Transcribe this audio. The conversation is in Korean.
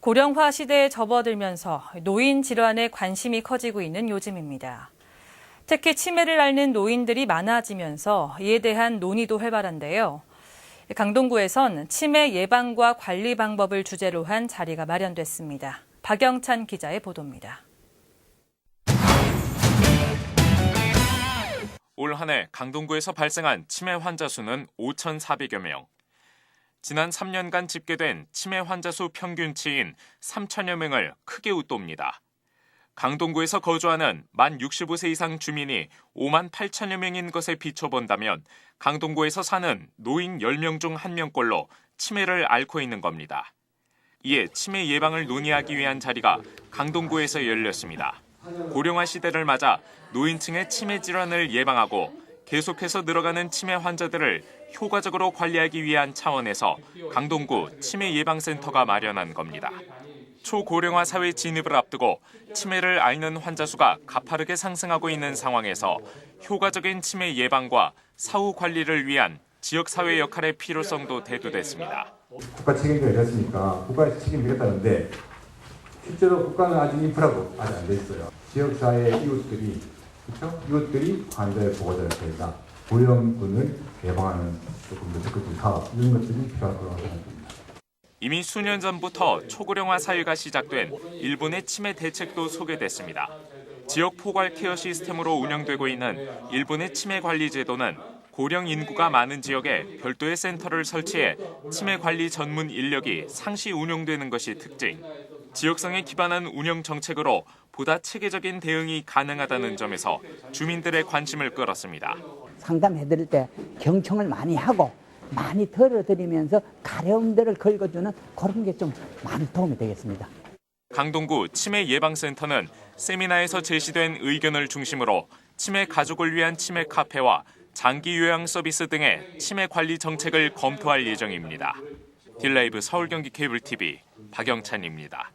고령화 시대에 접어들면서 노인 질환에 관심이 커지고 있는 요즘입니다. 특히 치매를 앓는 노인들이 많아지면서 이에 대한 논의도 활발한데요. 강동구에선 치매 예방과 관리 방법을 주제로 한 자리가 마련됐습니다. 박영찬 기자의 보도입니다. 올 한해 강동구에서 발생한 치매 환자 수는 5,400여 명. 지난 3년간 집계된 치매 환자 수 평균치인 3천여 명을 크게 웃돕니다. 강동구에서 거주하는 만 65세 이상 주민이 5만 8천여 명인 것에 비춰본다면 강동구에서 사는 노인 10명 중 1명꼴로 치매를 앓고 있는 겁니다. 이에 치매 예방을 논의하기 위한 자리가 강동구에서 열렸습니다. 고령화 시대를 맞아 노인층의 치매 질환을 예방하고 계속해서 늘어가는 치매 환자들을 효과적으로 관리하기 위한 차원에서 강동구 치매 예방센터가 마련한 겁니다. 초고령화 사회 진입을 앞두고 치매를 앓는 환자 수가 가파르게 상승하고 있는 상황에서 효과적인 치매 예방과 사후 관리를 위한 지역 사회 역할의 필요성도 대두됐습니다. 국가 책임도 내렸으니까 국가에서 책임지겠다는데 실제로 국가는 아직 인프라가 아직 안 돼 있어요. 지역사회 이웃들이 그렇죠? 이웃들이 환자의 보호자를 된다. 고령군을 예방하는 조금 더 적극적인 사업 이런 것들이 필요할 거라고 생각합니다. 이미 수년 전부터 초고령화 사회가 시작된 일본의 치매 대책도 소개됐습니다. 지역 포괄 케어 시스템으로 운영되고 있는 일본의 치매 관리 제도는 고령 인구가 많은 지역에 별도의 센터를 설치해 치매 관리 전문 인력이 상시 운용되는 것이 특징. 지역성에 기반한 운영 정책으로 보다 체계적인 대응이 가능하다는 점에서 주민들의 관심을 끌었습니다. 상담해드릴 때 경청을 많이 하고 많이 덜어드리면서 가려운 데를 긁어주는 그런 게 좀 많이 도움이 되겠습니다. 강동구 치매 예방센터는 세미나에서 제시된 의견을 중심으로 치매 가족을 위한 치매 카페와 장기 요양 서비스 등의 치매 관리 정책을 검토할 예정입니다. 딜라이브 서울 경기 케이블 TV 박영찬입니다.